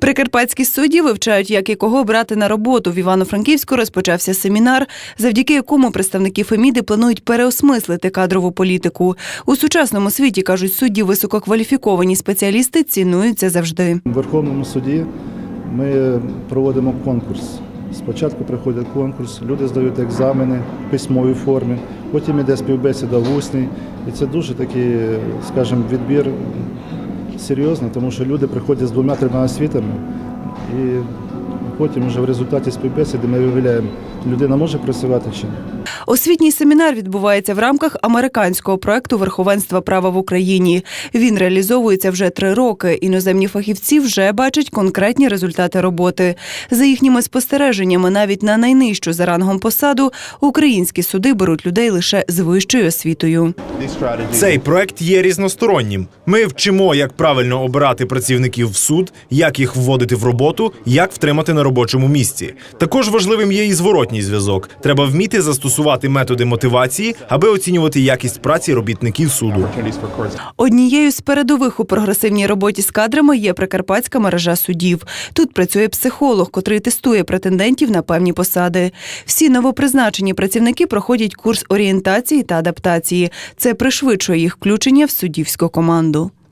Прикарпатські судді вивчають, як і кого брати на роботу. В Івано-Франківську розпочався семінар, завдяки якому представники Феміди планують переосмислити кадрову політику. У сучасному світі кажуть судді, висококваліфіковані спеціалісти цінуються завжди. В Верховному суді ми проводимо конкурс. Спочатку приходить конкурс, люди здають екзамени в письмовій формі, потім іде співбесіда в усній. І це дуже такий, скажімо, відбір серйозний, тому що люди приходять з двома-трьома освітами, і потім вже в результаті співбесіди ми виявляємо, людина може працювати чи ні. Освітній семінар відбувається в рамках американського проекту верховенства права в Україні. Він реалізовується вже три роки. Іноземні фахівці вже бачать конкретні результати роботи. За їхніми спостереженнями, навіть на найнижчу за рангом посаду українські суди беруть людей лише з вищою освітою. Цей проект є різностороннім. Ми вчимо, як правильно обирати працівників в суд, як їх вводити в роботу, як втримати робочому місці. Також важливим є і зворотній зв'язок. Треба вміти застосувати методи мотивації, аби оцінювати якість праці робітників суду. Однією з передових у прогресивній роботі з кадрами є прикарпатська мережа судів. Тут працює психолог, котрий тестує претендентів на певні посади. Всі новопризначені працівники проходять курс орієнтації та адаптації. Це пришвидшує їх включення в суддівську команду.